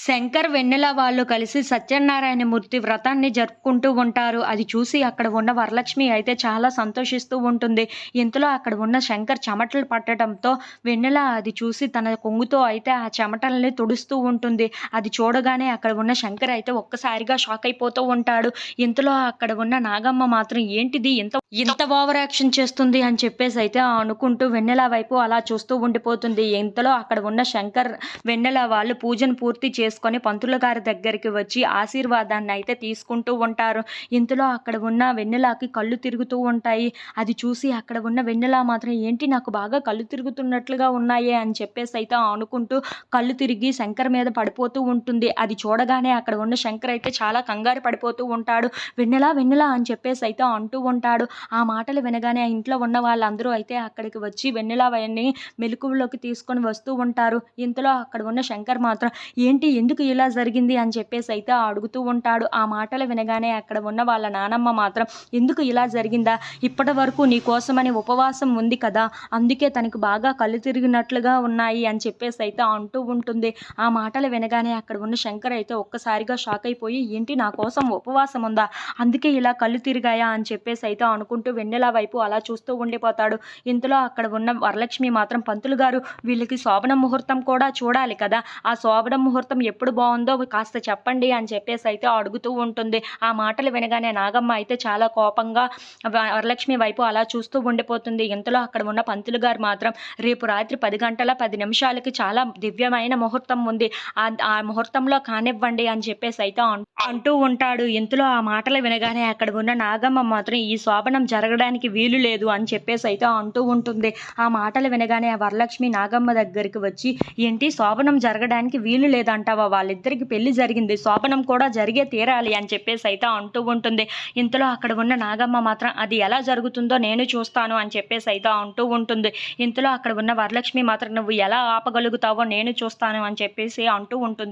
శంకర్ వెన్నెల వాళ్ళు కలిసి సత్యనారాయణ మూర్తి వ్రతాన్ని జరుపుకుంటూ ఉంటారు. అది చూసి అక్కడ ఉన్న వరలక్ష్మి అయితే చాలా సంతోషిస్తూ ఉంటుంది. ఇంతలో అక్కడ ఉన్న శంకర్ చెమటలు పట్టడంతో వెన్నెల అది చూసి తన కొంగుతో అయితే ఆ చెమటల్ని తుడుస్తూ ఉంటుంది. అది చూడగానే అక్కడ ఉన్న శంకర్ అయితే ఒక్కసారిగా షాక్ అయిపోతూ ఉంటాడు. ఇంతలో అక్కడ ఉన్న నాగమ్మ మాత్రం ఏంటిది? ఇంత ఇంత ఓవర్ యాక్షన్ చేస్తుంది అని చెప్పేసి అయితే అనుకుంటూ వెన్నెల వైపు అలా చూస్తూ ఉండిపోతుంది. ఇంతలో అక్కడ ఉన్న శంకర్ వెన్నెల వాళ్ళు పూజను పూర్తి చేసుకొని పంతుల గారి దగ్గరికి వచ్చి ఆశీర్వాదాన్ని అయితే తీసుకుంటూ ఉంటారు. ఇంతలో అక్కడ ఉన్న వెన్నెలాకి కళ్ళు తిరుగుతూ ఉంటాయి. అది చూసి అక్కడ ఉన్న వెన్నెల మాత్రం ఏంటి నాకు బాగా కళ్ళు తిరుగుతున్నట్లుగా ఉన్నాయే అని చెప్పేసి అయితే అనుకుంటూ కళ్ళు తిరిగి శంకర్ మీద పడిపోతూ ఉంటుంది. అది చూడగానే అక్కడ ఉన్న శంకర్ అయితే చాలా కంగారు పడిపోతూ ఉంటాడు. వెన్నెల వెన్నెల అని చెప్పేసి అయితే అంటూ ఉంటాడు. ఆ మాటలు వినగానే ఆ ఇంట్లో ఉన్న వాళ్ళందరూ అయితే అక్కడికి వచ్చి వెన్నెల అవన్నీ మెలకువలోకి తీసుకొని వస్తూ ఉంటారు. ఇంతలో అక్కడ ఉన్న శంకర్ మాత్రం ఏంటి ఎందుకు ఇలా జరిగింది అని చెప్పేసి అయితే అడుగుతూ ఉంటాడు. ఆ మాటలు వినగానే అక్కడ ఉన్న వాళ్ళ నానమ్మ మాత్రం ఎందుకు ఇలా జరిగిందా? ఇప్పటి వరకు నీ కోసమని ఉపవాసం ఉంది కదా. అందుకే తనకు బాగా కళ్ళు తిరిగినట్లుగా ఉన్నాయి అని చెప్పేసి అయితే అంటూ ఉంటుంది. ఆ మాటలు వినగానే అక్కడ ఉన్న శంకర్ అయితే ఒక్కసారిగా షాక్ అయిపోయి ఏంటి నా కోసం ఉపవాసం ఉందా? అందుకే ఇలా కళ్ళు తిరిగాయా? అని చెప్పేసి అయితే అనుకుంటూ వెన్నెల వైపు అలా చూస్తూ ఉండిపోతాడు. ఇంతలో అక్కడ ఉన్న వరలక్ష్మి మాత్రం పంతులు గారు వీళ్ళకి శోభన ముహూర్తం కూడా చూడాలి కదా. ఆ శోభన ముహూర్తం ఎప్పుడు బాగుందో కాస్త చెప్పండి అని చెప్పేసి అయితే అడుగుతూ ఉంటుంది. ఆ మాటలు వినగానే నాగమ్మ అయితే చాలా కోపంగా వరలక్ష్మి వైపు అలా చూస్తూ ఉండిపోతుంది. ఇంతలో అక్కడ ఉన్న పంతులు గారు మాత్రం రేపు రాత్రి పది గంటల పది నిమిషాలకి చాలా దివ్యమైన ముహూర్తం ఉంది. ఆ ముహూర్తంలో కానివ్వండి అని చెప్పేసి అయితే అంటూ ఉంటాడు. ఇంతలో ఆ మాటలు వినగానే అక్కడ ఉన్న నాగమ్మ మాత్రం ఈ శోభనం జరగడానికి వీలు లేదు అని చెప్పేసి అయితే అంటూ ఉంటుంది. ఆ మాటలు వినగానే ఆ వరలక్ష్మి నాగమ్మ దగ్గరికి వచ్చి ఏంటి? శోభనం జరగడానికి వీలు అంటావా? వాళ్ళిద్దరికి పెళ్ళి జరిగింది. శోభనం కూడా జరిగే తీరాలి అని చెప్పేసి అయితే అంటూ ఉంటుంది. ఇంతలో అక్కడ ఉన్న నాగమ్మ మాత్రం అది ఎలా జరుగుతుందో నేను చూస్తాను అని చెప్పేసి అయితే అంటూ ఉంటుంది. ఇంతలో అక్కడ ఉన్న వరలక్ష్మి మాత్రం నువ్వు ఎలా ఆపగలుగుతావో నేను చూస్తాను అని చెప్పేసి అంటూ ఉంటుంది.